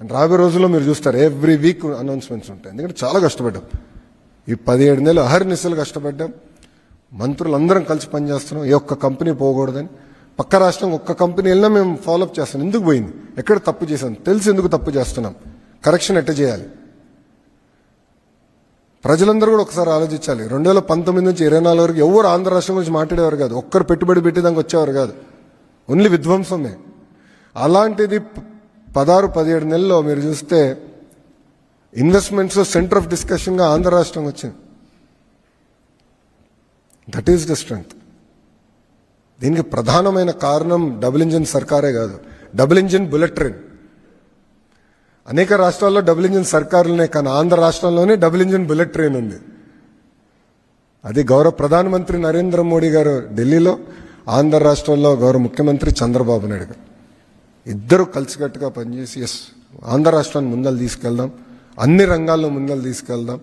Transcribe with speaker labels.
Speaker 1: And రాబోయే రోజుల్లో మీరు చూస్తారు ఎవ్రీ వీక్ అనౌన్స్మెంట్స్ ఉంటాయి. ఎందుకంటే చాలా కష్టపడ్డాం. ఈ పదిహేడు నెలలు అహర్నిశలు కష్టపడ్డాం. మంత్రులందరం కలిసి పనిచేస్తున్నాం. ఏ ఒక్క కంపెనీ పోకూడదని. పక్క రాష్ట్రం ఒక్క కంపెనీ వెళ్ళినా మేము ఫాలోఅప్ చేస్తాం ఎందుకు పోయింది? ఎక్కడ తప్పు చేశాం? తెలిసి ఎందుకు తప్పు చేస్తున్నాం. కరెక్షన్ ఎట్ట చేయాలి? ప్రజలందరూ కూడా ఒకసారి ఆలోచించాలి. రెండు వేల పంతొమ్మిది నుంచి ఇరవై నాలుగు వరకు ఎవరు ఆంధ్ర రాష్ట్రం గురించి మాట్లాడేవారు కాదు. ఒక్కరు పెట్టుబడి పెట్టేదానికి వచ్చేవారు కాదు. ఓన్లీ విధ్వంసమే. అలాంటిది పదహారు పదిహేడు నెలల్లో మీరు చూస్తే ఇన్వెస్ట్మెంట్స్ సెంటర్ ఆఫ్ డిస్కషన్గా ఆంధ్ర రాష్ట్రం వచ్చింది. దట్ ఈస్ ద స్ట్రెంగ్త్ దీనికి ప్రధానమైన కారణం డబుల్ ఇంజిన్ సర్కారే కాదు. Double engine bullet train. అనేక రాష్ట్రాల్లో డబుల్ ఇంజిన్ సర్కారులనే కానీ ఆంధ్ర రాష్ట్రంలోనే డబుల్ ఇంజిన్ బుల్లెట్ ట్రైన్ ఉంది. అది గౌరవ ప్రధానమంత్రి నరేంద్ర మోడీ గారు ఢిల్లీలో ఆంధ్ర రాష్ట్రంలో గౌరవ ముఖ్యమంత్రి చంద్రబాబు నాయుడు గారు. ఇద్దరు కలిసికట్టుగా పనిచేసి ఎస్ ఆంధ్ర రాష్ట్రాన్ని ముందలు తీసుకెళ్దాం అన్ని రంగాల్లో ముందలు తీసుకెళ్దాం.